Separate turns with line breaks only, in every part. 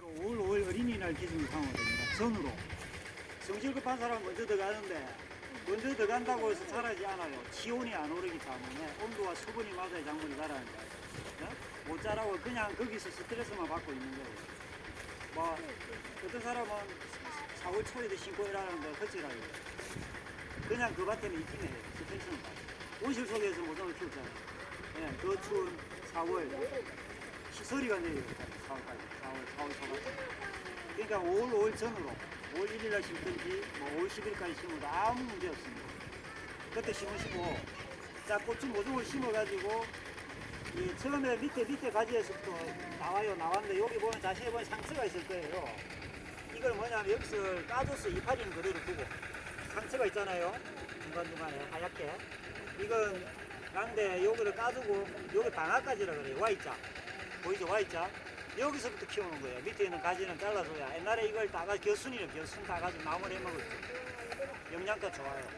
기본적으로 5월 5일 어린이날 기준으로 삼아야 됩니다. 전으로. 성질 급한 사람 먼저 들어가는데 먼저 들어간다고 해서 잘하지 않아요. 지온이 안 오르기 때문에 온도와 수분이 맞아야 작물이 자라는 거예요. 어? 못 자라고 그냥 거기서 스트레스만 받고 있는 거예요. 뭐 어떤 사람은 4월 초에도 신고 일하는데 헛질하게 그냥 그 밭에는 있기는 해요. 스트레스는 받아요. 온실 속에서 모종을 키우잖아요. 예, 그 추운 4월 시설이가 내려요. 4월까지. 4월, 4월 초까지. 그러니까 5월 5일 전으로 5월 1일 날 심든지 뭐 5월 10일까지 심어도 아무 문제 없습니다. 그때 심으시고 자 고추 모종을 심어가지고 이 처음에 밑에 밑에 가지에서부터 나와요 나왔는데 여기 보면 자세히 보면 상처가 있을 거예요. 이걸 뭐냐면 여기서 까줘서 이파리는 그대로 두고 상처가 있잖아요. 중간중간에 하얗게 이건 난데 여기를 까주고 여기 방아까지라 그래요. Y자 보이죠 Y자 여기서부터 키우는 거예요. 밑에 있는 가지는 잘라줘야 옛날에 이걸 따가 겨순이요 겨순 따가지고 나무를 해먹었죠. 영양가 좋아요.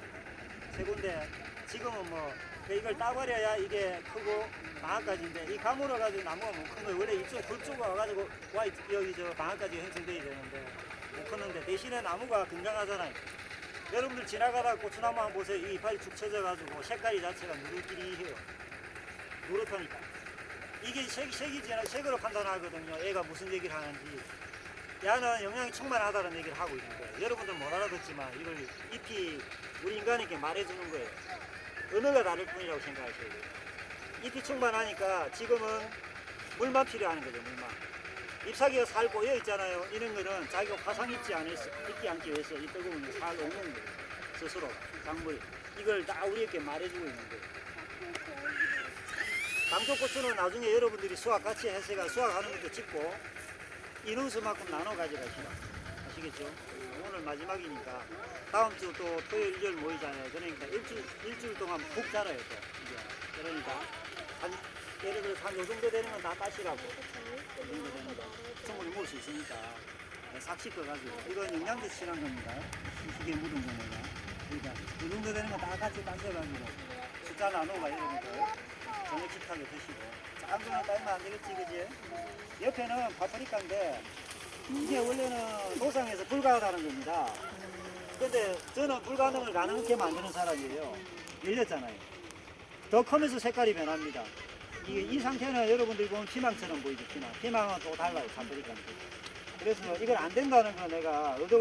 세 군데 지금은 뭐 이걸 따버려야 이게 크고 방아까지인데 이 가물어 가지고 나무가 못큰 거예요. 원래 이쪽 굴쪽 와가지고 와 여기 저 방아까지 형성돼야 되는데 못 크는데 대신에 나무가 건강하잖아요. 여러분들 지나가다 고추나무 한번 보세요. 이 이파리 축 처져가지고 색깔이 자체가 누르끼리 해요. 누렇다니까. 이게 색, 색이 지나 색으로 판단하거든요. 애가 무슨 얘기를 하는지. 야는 영양이 충만하다는 얘기를 하고 있는 거예요. 여러분들 못 알아듣지만 이걸 잎이 우리 인간에게 말해주는 거예요. 언어가 다를 뿐이라고 생각하셔야 돼요. 잎이 충만하니까 지금은 물만 필요하는 거죠, 물만. 잎사귀가 살 꼬여 있잖아요. 이런 거는 자기가 화상 입지 수, 입지 않기 위해서 이 뜨거운 살 녹는 거예요. 스스로, 작물. 이걸 다 우리에게 말해주고 있는 거예요. 감초고추는 나중에 여러분들이 수학 같이 해서가 수학하는 것도 찍고 인원수만큼 나눠 가져가시라. 아시겠죠? 오늘 마지막이니까 다음 주 또 토요일 일요일 모이잖아요. 그러니까 일주일, 일주일 동안 푹 자라요 또. 이제. 그러니까 한 예를 들어서 한요 정도 되는 건 다 따시라고. 충분히 먹을 수 있으니까 네, 싹 씻어가지고 이건 영양제 칠한 겁니다. 이게 묻은 거는 그러니까 요 정도 되는 거다 같이 따셔가지고 숫자 나누고 여러분들 저녁식하게 드시고 거는 따면 안 되겠지 그지? 옆에는 파프리카인데 이게 원래는 노상에서 불가하다는 겁니다. 근데 저는 불가능을 가능하게 만드는 사람이에요. 열렸잖아요. 더 크면서 색깔이 변합니다. 이게 이 상태는 여러분들이 보면 피망처럼 보이죠, 피망. 피망은 또 달라요, 파프리카는. 그래서 이걸 안 된다는 거 내가 의도가